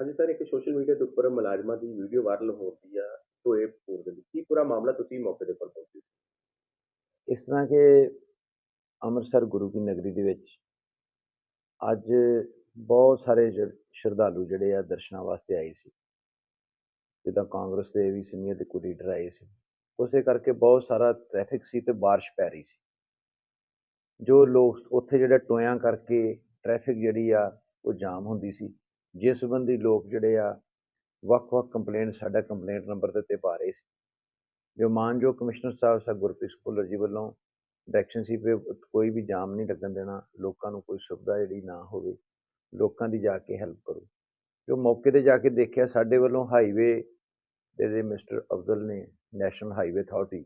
ਹਾਂਜੀ ਸਰ, ਇੱਕ social media ਦੇ ਉੱਪਰ ਮੁਲਾਜ਼ਮਾਂ ਦੀ ਵੀਡੀਓ ਵਾਇਰਲ ਹੋ ਰਹੀ ਆ ਟੋਏ ਪੂਰ ਦੇ ਲਈ ਕੀ ਪੂਰਾ ਮਾਮਲਾ ਤੁਸੀਂ ਮੌਕੇ ਦੇ ਉੱਪਰ ਪਹੁੰਚੇ? ਇਸ ਤਰ੍ਹਾਂ ਕਿ ਅੰਮ੍ਰਿਤਸਰ ਗੁਰੂ ਕੀ ਨਗਰੀ ਦੇ ਵਿੱਚ ਅੱਜ ਬਹੁਤ ਸਾਰੇ ਜ- ਸ਼ਰਧਾਲੂ ਜਿਹੜੇ ਆ ਦਰਸ਼ਨਾਂ ਵਾਸਤੇ ਆਏ ਸੀ। ਜਿੱਦਾਂ ਕਾਂਗਰਸ ਦੇ ਵੀ ਸੀਨੀਅਰ ਤੇ ਕੋਈ ਲੀਡਰ ਆਏ ਸੀ। ਉਸੇ ਕਰਕੇ ਬਹੁਤ ਸਾਰਾ ਟ੍ਰੈਫਿਕ ਸੀ ਤੇ ਬਾਰਿਸ਼ ਪੈ ਰਹੀ ਸੀ। ਜੋ ਲੋਕ ਉੱਥੇ ਜਿਹੜਾ ਟੋਇਆਂ ਕਰਕੇ ਟ੍ਰੈਫਿਕ ਜਿਹੜੀ ਆ ਉਹ ਜਾਮ ਹੁੰਦੀ ਸੀ। ਜਿਸ ਸੰਬੰਧੀ ਲੋਕ ਜਿਹੜੇ ਆ ਵੱਖ-ਵੱਖ ਕੰਪਲੇਂਟ ਸਾਡਾ ਕੰਪਲੇਂਟ ਨੰਬਰ ਦੇ ਉੱਤੇ ਪਾ ਰਹੇ ਸੀ। ਜੋ ਮਾਨਯੋਗ ਕਮਿਸ਼ਨਰ ਸਾਹਿਬ ਸਰ ਗੁਰਪ੍ਰੀਤ ਭੁੱਲਰ ਜੀ ਵੱਲੋਂ ਡਾਇਰੈਕਸ਼ਨ ਸੀ ਵੀ ਕੋਈ ਵੀ ਜਾਮ ਨਹੀਂ ਲੱਗਣ ਦੇਣਾ ਲੋਕਾਂ ਨੂੰ ਕੋਈ ਸੁਵਿਧਾ ਜਿਹੜੀ ਨਾ ਹੋਵੇ ਲੋਕਾਂ ਦੀ ਜਾ ਕੇ ਹੈਲਪ ਕਰੋ। ਜੋ ਮੌਕੇ ਤੇ ਜਾ ਕੇ ਦੇਖਿਆ ਸਾਡੇ ਵੱਲੋਂ ਹਾਈਵੇ ਦੇ ਜਿਹੜੇ ਮਿਸਟਰ ਅਫਜ਼ਲ ਨੇ national highway authority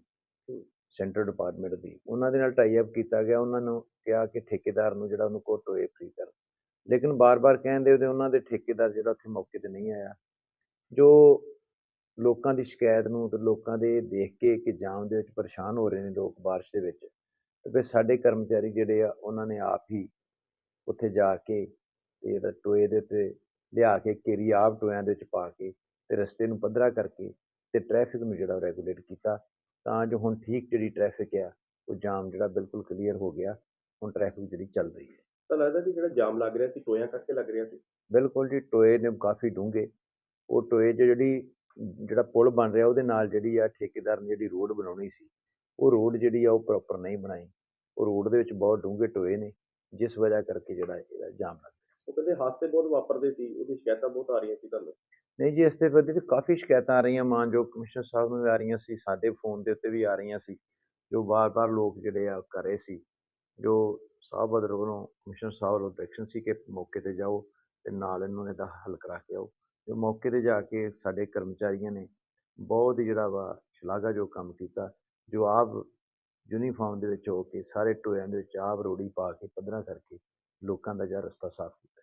central department ਦੀ ਉਹਨਾਂ ਦੇ ਨਾਲ ਟਾਈ ਅਪ ਕੀਤਾ ਗਿਆ। ਉਹਨਾਂ ਨੂੰ ਕਿਹਾ ਕਿ ਠੇਕੇਦਾਰ ਨੂੰ ਜਿਹੜਾ ਉਹਨੂੰ ਕੋਟ ਹੋਏ ਫ੍ਰੀ ਕਰ ਲੇਕਿਨ ਬਾਰ-ਬਾਰ ਕਹਿੰਦੇ ਉਹਦੇ ਉਹਨਾਂ ਦੇ ਠੇਕੇਦਾਰ ਜਿਹੜਾ ਉੱਥੇ ਮੌਕੇ ਤੇ ਨਹੀਂ ਆਇਆ, ਜੋ ਲੋਕਾਂ ਦੀ ਸ਼ਿਕਾਇਤ ਨੂੰ ਤੇ ਲੋਕਾਂ ਦੇ ਦੇਖ ਕੇ ਕਿ ਜਾਮ ਦੇ ਵਿੱਚ ਪਰੇਸ਼ਾਨ ਹੋ ਰਹੇ ਨੇ ਲੋਕ ਬਾਰਿਸ਼ ਦੇ ਵਿੱਚ, ਤੇ ਫਿਰ ਸਾਡੇ ਕਰਮਚਾਰੀ ਜਿਹੜੇ ਆ ਉਹਨਾਂ ਨੇ ਆਪ ਹੀ ਉੱਥੇ ਜਾ ਕੇ ਤੇ ਇਹਦਾ ਟੋਏ ਦੇ ਉੱਤੇ ਲਿਆ ਕੇ ਕੇਰੀ ਆਪ ਟੋਇਆਂ ਦੇ ਵਿੱਚ ਪਾ ਕੇ ਤੇ ਰਸਤੇ ਨੂੰ ਪੱਧਰਾ ਕਰਕੇ ਤੇ ਟ੍ਰੈਫਿਕ ਨੂੰ ਜਿਹੜਾ ਰੈਗੂਲੇਟ ਕੀਤਾ, ਤਾਂ ਜੋ ਹੁਣ ਠੀਕ ਜਿਹੜੀ ਟ੍ਰੈਫਿਕ ਆ, ਉਹ ਜਾਮ ਜਿਹੜਾ ਬਿਲਕੁਲ ਕਲੀਅਰ ਹੋ ਗਿਆ, ਹੁਣ ਟ੍ਰੈਫਿਕ ਜਿਹੜੀ ਚੱਲ ਰਹੀ ਹੈ। ਤਾਂ ਲੱਗਦਾ ਕਿ ਜਿਹੜਾ ਜਾਮ ਲੱਗ ਰਿਹਾ ਸੀ ਟੋਇਆਂ ਕਰਕੇ ਲੱਗ ਰਿਹਾ ਸੀ। ਬਿਲਕੁਲ ਜੀ ਟੋਏ ਨੇ ਕਾਫੀ ਡੂੰਘੇ। ਉਹ ਟੋਏ 'ਚ ਜਿਹੜੀ ਜਿਹੜਾ ਪੁਲ ਬਣ ਰਿਹਾ ਉਹਦੇ ਨਾਲ ਜਿਹੜੀ ਆ ਠੇਕੇਦਾਰ ਨੇ ਜਿਹੜੀ ਰੋਡ ਬਣਾਉਣੀ ਸੀ ਉਹ ਰੋਡ ਜਿਹੜੀ ਆ ਉਹ ਪ੍ਰੋਪਰ ਨਹੀਂ ਬਣਾਈ। ਉਹ ਰੋਡ ਦੇ ਵਿੱਚ ਬਹੁਤ ਡੂੰਘੇ ਟੋਏ ਨੇ ਜਿਸ ਵਜ੍ਹਾ ਕਰਕੇ ਜਿਹੜਾ ਇਹਦਾ ਜਾਮ ਲੱਗ ਰਿਹਾ। ਉਹ ਕਹਿੰਦੇ ਹਾਦਸੇ ਬਹੁਤ ਵਾਪਰਦੇ ਸੀ ਉਹਦੀ ਸ਼ਿਕਾਇਤਾਂ ਬਹੁਤ ਆ ਰਹੀਆਂ ਸੀ ਤੁਹਾਨੂੰ? ਨਹੀਂ ਜੀ ਇਸ ਤੇ ਤਾਂ ਕਾਫੀ ਸ਼ਿਕਾਇਤਾਂ ਆ ਰਹੀਆਂ ਮਾਨਯੋਗ ਕਮਿਸ਼ਨਰ ਸਾਹਿਬ ਨੂੰ ਵੀ ਆ ਰਹੀਆਂ ਸੀ ਸਾਡੇ ਫੋਨ ਦੇ ਉੱਤੇ ਵੀ ਆ ਰਹੀਆਂ ਸੀ ਜੋ ਵਾਰ-ਵਾਰ ਲੋਕ ਜਿਹੜੇ ਆ ਕਰ ਰਹੇ ਸੀ ਜੋ ਸਾਹਿਬ ਬਦਰ ਵੱਲੋਂ ਕਮਿਸ਼ਨਰ ਸਾਹਿਬ ਵੱਲੋਂ ਡਾਇਰੈਕਸ਼ਨ ਸੀ ਕਿ ਮੌਕੇ ਤੇ ਜਾਓ ਤੇ ਨਾਲ ਇਹਨਾਂ ਦਾ ਹੱਲ ਕਰਾ ਕੇ ਆਓ। ਜੋ ਮੌਕੇ ਤੇ ਜਾ ਕੇ ਸਾਡੇ ਕਰਮਚਾਰੀਆਂ ਨੇ ਬਹੁਤ ਹੀ ਜਿਹੜਾ ਵਾ ਸ਼ਲਾਘਾਯੋਗ ਕੰਮ ਕੀਤਾ, ਜੋ ਆਪ ਯੂਨੀਫਾਰਮ ਦੇ ਵਿੱਚ ਹੋ ਕੇ ਸਾਰੇ ਟੋਇਆਂ ਦੇ ਵਿੱਚ ਆਪ ਰੋੜੀ ਪਾ ਕੇ ਪੱਧਰਾ ਕਰਕੇ ਲੋਕਾਂ ਦਾ ਜਿਹੜਾ ਰਸਤਾ ਸਾਫ਼ ਕੀਤਾ।